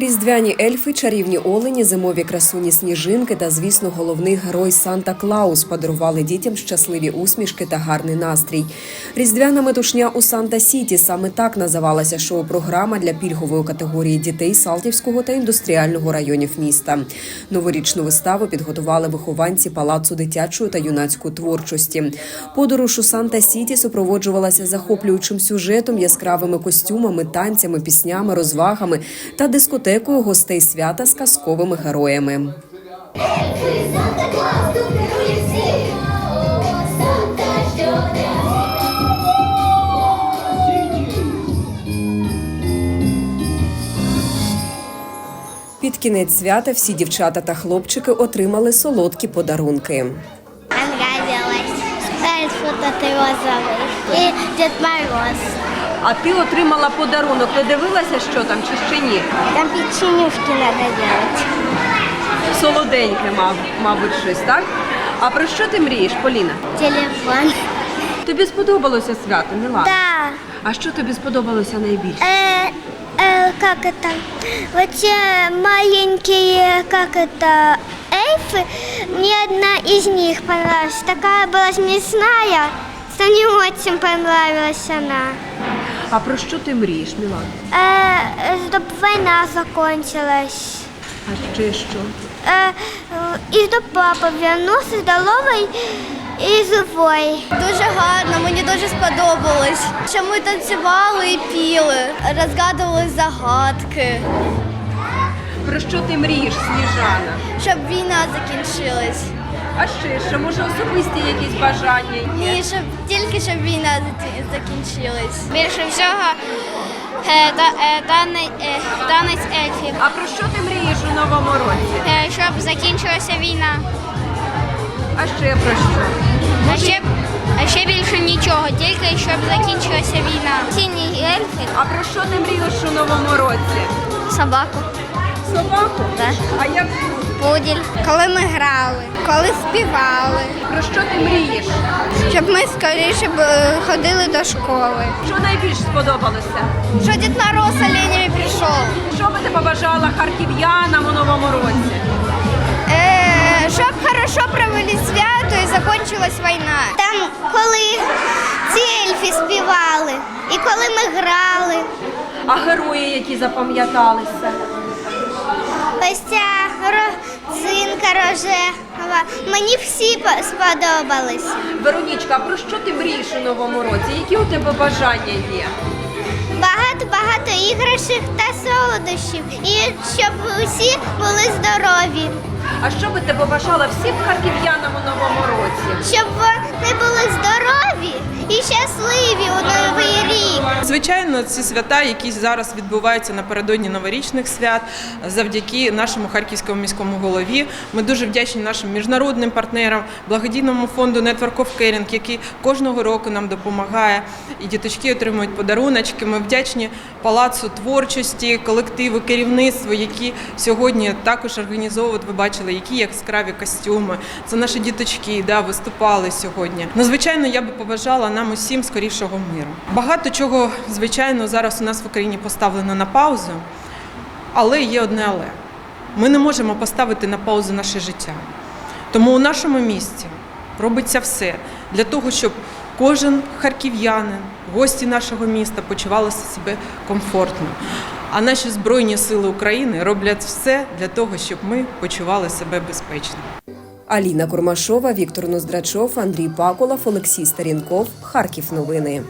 Різдвяні ельфи, чарівні олені, зимові красуні сніжинки та, звісно, головний герой Санта Клаус подарували дітям щасливі усмішки та гарний настрій. Різдвяна метушня у Санта Сіті саме так називалася шоу-програма для пільгової категорії дітей Салтівського та індустріального районів міста. Новорічну виставу підготували вихованці палацу дитячої та юнацької творчості. Подорож у Санта Сіті супроводжувалася захоплюючим сюжетом, яскравими костюмами, танцями, піснями, розвагами та дискотекою гостей свята з казковими героями. Санта Клаус тут керує всіх. Санта щодня. Під кінець свята всі дівчата та хлопчики отримали солодкі подарунки. Понравилось. Эльф вот этот розовый. И Дед Мороз. А ти отримала подарунок. Ти дивилася, що там чи ще ні? Там печенюшки надо делать. Солоденьке, мав, мабуть, щось, так? А про що ти мрієш, Поліна? Телефон. Тобі сподобалося свято, Мілана? Да. А що тобі сподобалося найбільше? Э, э, как это? Вот те маленькие, как это, эльфы, мне одна из них понравилась. Такая была смешная, что мне очень понравилась она. А про що ти мрієш, Мілана? Э, чтобы война закончилась. А ще що? Е, і щоб папа вернувся здоровий і живий. Дуже гарно, мені дуже сподобалось. Що ми танцювали і піли, розгадували загадки, Про що ти мрієш, Сніжана? щоб війна закінчилась. А ще що, може особисті якісь бажання є? Ні, щоб тільки щоб війна заті- закінчилась. Більше всього е, та- е, тане- е, танець ельфів, А про що ти мрієш у новому році? Е, щоб закінчилася війна. А ще про що? А ще, а ще більше нічого, тільки щоб закінчилася війна. Сині ельфи, А про що ти мрієш у новому році? Собаку, Собаку? Так. А як пуділь. Коли ми грали, коли співали, про що ти мрієш? щоб ми скоріше е, ходили до школи. Що найбільш сподобалося? Що Дід Мороз оленями прийшов. Що би ти побажала харків'янам у новому році? Е, щоб хорошо провели свято і закінчилась війна. Там, коли ці ельфи співали, і коли ми грали, А герої, які запам'яталися? Ось ця родзинка рожева, мені всі сподобались. сподобалися. Веронічка, а про що ти мрієш у новому році? Які у тебе бажання є? Багато-багато іграшок та солодощів, і щоб усі були здорові, А що би ти побажала всім харків'янам у новому році? щоб вони були здорові і щасливі у новий рік. Звичайно, ці свята, які зараз відбуваються напередодні новорічних свят, завдяки нашому харківському міському голові. Ми дуже вдячні нашим міжнародним партнерам, благодійному фонду Network of Caring, який кожного року нам допомагає. І діточки отримують подаруночки. Ми вдячні палацу творчості, колективу, керівництву, які сьогодні також організовують. Ви бачили, які яскраві костюми. Це наші діточки, да, виступали сьогодні. Ну, звичайно, я би побажала нам усім скорішого миру. Багато чого, звичайно, зараз у нас в Україні поставлено на паузу, але є одне але. Ми не можемо поставити на паузу наше життя. Тому у нашому місті робиться все для того, щоб кожен харків'янин, гості нашого міста почувалися себе комфортно. А наші Збройні Сили України роблять все для того, щоб ми почували себе безпечно. Аліна Курмашова, Віктор Ноздрачов, Андрій Пакулов, Олексій Старінков. Харків. Новини.